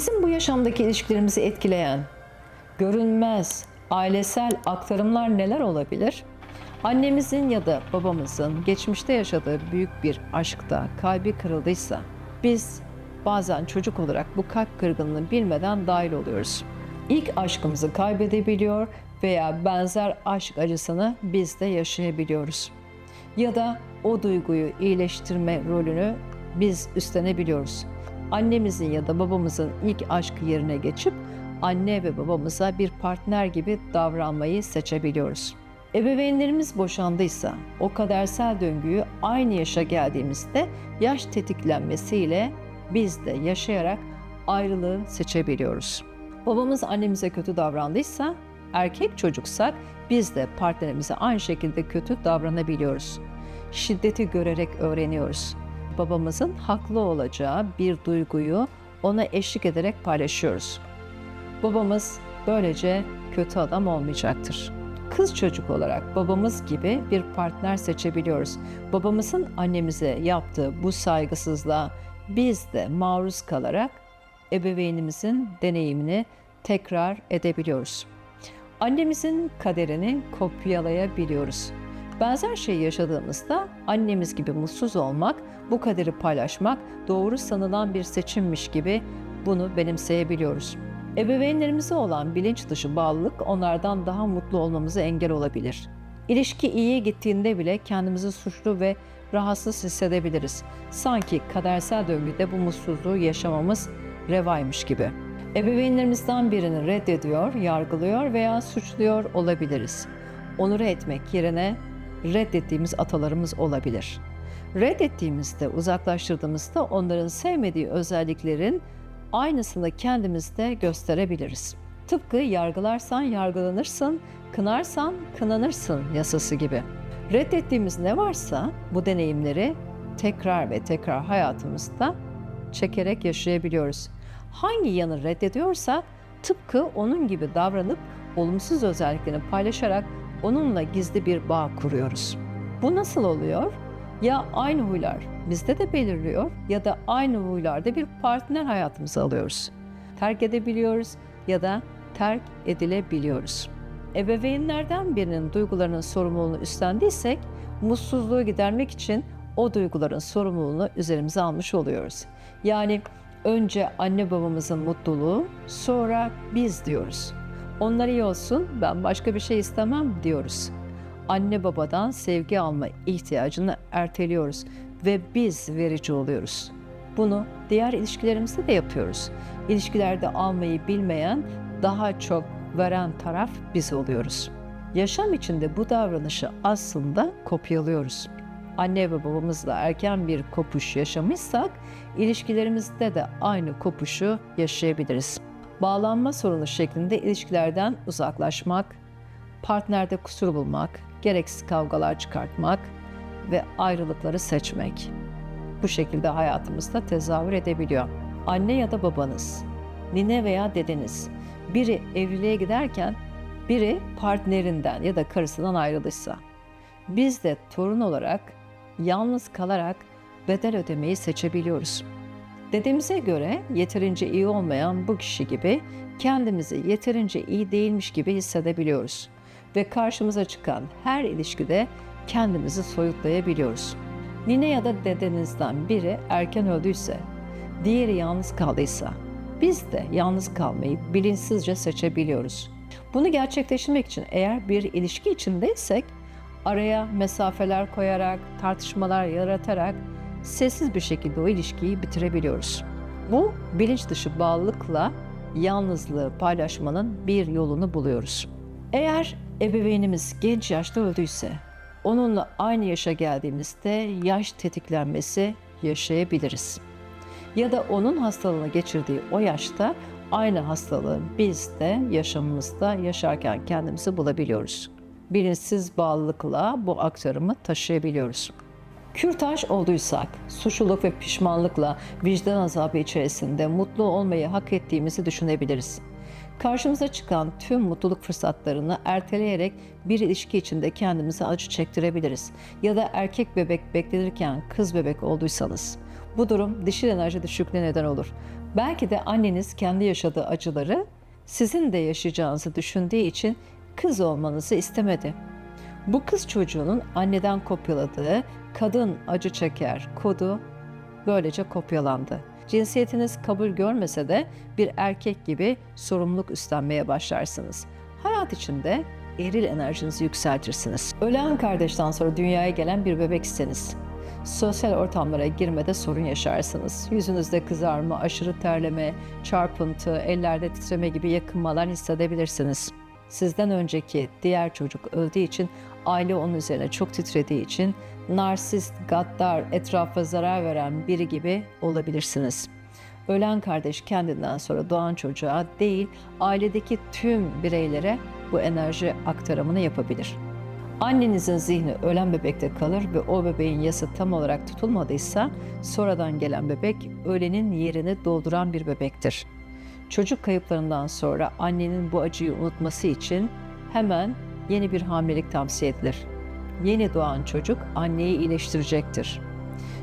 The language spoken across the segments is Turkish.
Bizim bu yaşamdaki ilişkilerimizi etkileyen görünmez ailesel aktarımlar neler olabilir? Annemizin ya da babamızın geçmişte yaşadığı büyük bir aşkta kalbi kırıldıysa biz bazen çocuk olarak bu kalp kırgınlığını bilmeden dahil oluyoruz. İlk aşkımızı kaybedebiliyor veya benzer aşk acısını biz de yaşayabiliyoruz. Ya da o duyguyu iyileştirme rolünü biz üstlenebiliyoruz. Annemizin ya da babamızın ilk aşkı yerine geçip anne ve babamıza bir partner gibi davranmayı seçebiliyoruz. Ebeveynlerimiz boşandıysa o kadersel döngüyü aynı yaşa geldiğimizde yaş tetiklenmesiyle biz de yaşayarak ayrılığı seçebiliyoruz. Babamız annemize kötü davrandıysa, erkek çocuksak biz de partnerimize aynı şekilde kötü davranabiliyoruz. Şiddeti görerek öğreniyoruz. Babamızın haklı olacağı bir duyguyu ona eşlik ederek paylaşıyoruz. Babamız böylece kötü adam olmayacaktır. Kız çocuk olarak babamız gibi bir partner seçebiliyoruz. Babamızın annemize yaptığı bu saygısızlığa biz de maruz kalarak ebeveynimizin deneyimini tekrar edebiliyoruz. Annemizin kaderini kopyalayabiliyoruz. Benzer şeyi yaşadığımızda annemiz gibi mutsuz olmak, bu kaderi paylaşmak doğru sanılan bir seçimmiş gibi bunu benimseyebiliyoruz. Ebeveynlerimize olan bilinç dışı bağlılık onlardan daha mutlu olmamıza engel olabilir. İlişki iyiye gittiğinde bile kendimizi suçlu ve rahatsız hissedebiliriz. Sanki kadersel döngüde bu mutsuzluğu yaşamamız revaymış gibi. Ebeveynlerimizden birini reddediyor, yargılıyor veya suçluyor olabiliriz. Onuru etmek yerine reddettiğimiz atalarımız olabilir. Reddettiğimizde, uzaklaştırdığımızda onların sevmediği özelliklerin aynısını kendimizde gösterebiliriz. Tıpkı yargılarsan yargılanırsın, kınarsan kınanırsın yasası gibi. Reddettiğimiz ne varsa bu deneyimleri tekrar ve tekrar hayatımızda çekerek yaşayabiliyoruz. Hangi yanı reddediyorsak tıpkı onun gibi davranıp olumsuz özelliklerini paylaşarak onunla gizli bir bağ kuruyoruz. Bu nasıl oluyor? Ya aynı huylar bizde de belirliyor ya da aynı huylarda bir partner hayatımıza alıyoruz. Terk edebiliyoruz ya da terk edilebiliyoruz. Ebeveynlerden birinin duygularının sorumluluğunu üstlendiysek mutsuzluğu gidermek için o duyguların sorumluluğunu üzerimize almış oluyoruz. Yani önce anne babamızın mutluluğu, sonra biz diyoruz. Onlar iyi olsun, ben başka bir şey istemem diyoruz. Anne babadan sevgi alma ihtiyacını erteliyoruz ve biz verici oluyoruz. Bunu diğer ilişkilerimizde de yapıyoruz. İlişkilerde almayı bilmeyen, daha çok veren taraf biz oluyoruz. Yaşam içinde bu davranışı aslında kopyalıyoruz. Anne ve babamızla erken bir kopuş yaşamışsak, ilişkilerimizde de aynı kopuşu yaşayabiliriz. Bağlanma sorunu şeklinde ilişkilerden uzaklaşmak, partnerde kusur bulmak, gereksiz kavgalar çıkartmak ve ayrılıkları seçmek. Bu şekilde hayatımızda tezahür edebiliyor. Anne ya da babanız, nine veya dedeniz biri evliliğe giderken biri partnerinden ya da karısından ayrılırsa biz de torun olarak yalnız kalarak bedel ödemeyi seçebiliyoruz. Dedemize göre yeterince iyi olmayan bu kişi gibi kendimizi yeterince iyi değilmiş gibi hissedebiliyoruz ve karşımıza çıkan her ilişkide kendimizi soyutlayabiliyoruz. Nine ya da dedenizden biri erken öldüyse, diğeri yalnız kaldıysa biz de yalnız kalmayı bilinçsizce seçebiliyoruz. Bunu gerçekleştirmek için eğer bir ilişki içindeysek araya mesafeler koyarak, tartışmalar yaratarak sessiz bir şekilde o ilişkiyi bitirebiliyoruz. Bu bilinç dışı bağlılıkla yalnızlığı paylaşmanın bir yolunu buluyoruz. Eğer ebeveynimiz genç yaşta öldüyse, onunla aynı yaşa geldiğimizde yaş tetiklenmesi yaşayabiliriz. Ya da onun hastalığını geçirdiği o yaşta aynı hastalığı biz de yaşamımızda yaşarken kendimizi bulabiliyoruz. Bilinçsiz bağlılıkla bu aktarımı taşıyabiliyoruz. Kürtaj olduysak, suçluluk ve pişmanlıkla vicdan azabı içerisinde mutlu olmayı hak ettiğimizi düşünebiliriz. Karşımıza çıkan tüm mutluluk fırsatlarını erteleyerek bir ilişki içinde kendimize acı çektirebiliriz. Ya da erkek bebek beklenirken kız bebek olduysanız. Bu durum dişil enerji düşüklüğüne neden olur. Belki de anneniz kendi yaşadığı acıları sizin de yaşayacağınızı düşündüğü için kız olmanızı istemedi. Bu kız çocuğunun anneden kopyaladığı kadın acı çeker kodu böylece kopyalandı. Cinsiyetiniz kabul görmese de bir erkek gibi sorumluluk üstlenmeye başlarsınız. Hayat içinde eril enerjinizi yükseltirsiniz. Ölen kardeşten sonra dünyaya gelen bir bebekseniz sosyal ortamlara girmede sorun yaşarsınız. Yüzünüzde kızarma, aşırı terleme, çarpıntı, ellerde titreme gibi yakınmalar hissedebilirsiniz. Sizden önceki diğer çocuk öldüğü için aile onun üzerine çok titrediği için narsist, gaddar, etrafa zarar veren biri gibi olabilirsiniz. Ölen kardeş kendinden sonra doğan çocuğa değil, ailedeki tüm bireylere bu enerji aktarımını yapabilir. Annenizin zihni ölen bebekte kalır ve o bebeğin yası tam olarak tutulmadıysa sonradan gelen bebek ölenin yerini dolduran bir bebektir. Çocuk kayıplarından sonra annenin bu acıyı unutması için hemen yeni bir hamilelik tavsiye edilir. Yeni doğan çocuk anneyi iyileştirecektir.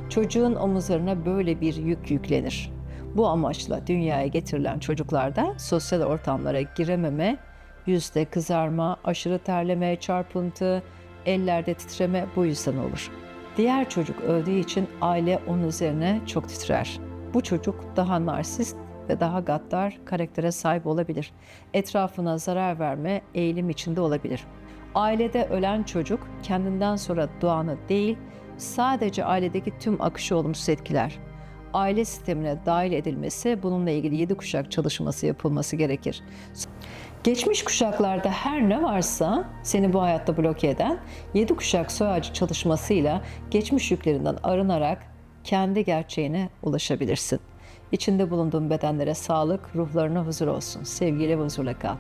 Çocuğun omuzlarına böyle bir yük yüklenir. Bu amaçla dünyaya getirilen çocuklarda sosyal ortamlara girememe, yüzde kızarma, aşırı terleme, çarpıntı, ellerde titreme bu yüzden olur. Diğer çocuk öldüğü için aile onun üzerine çok titrer. Bu çocuk daha narsist ve daha gaddar karaktere sahip olabilir. Etrafına zarar verme eğilim içinde olabilir. Ailede ölen çocuk kendinden sonra doğanı değil, sadece ailedeki tüm akışı olumsuz etkiler. Aile sistemine dahil edilmesi, bununla ilgili yedi kuşak çalışması yapılması gerekir. Geçmiş kuşaklarda her ne varsa seni bu hayatta bloke eden yedi kuşak soy ağacı çalışmasıyla geçmiş yüklerinden arınarak kendi gerçeğine ulaşabilirsin. İçinde bulunduğun bedenlere sağlık, ruhlarına huzur olsun. Sevgiyle ve huzurla kal.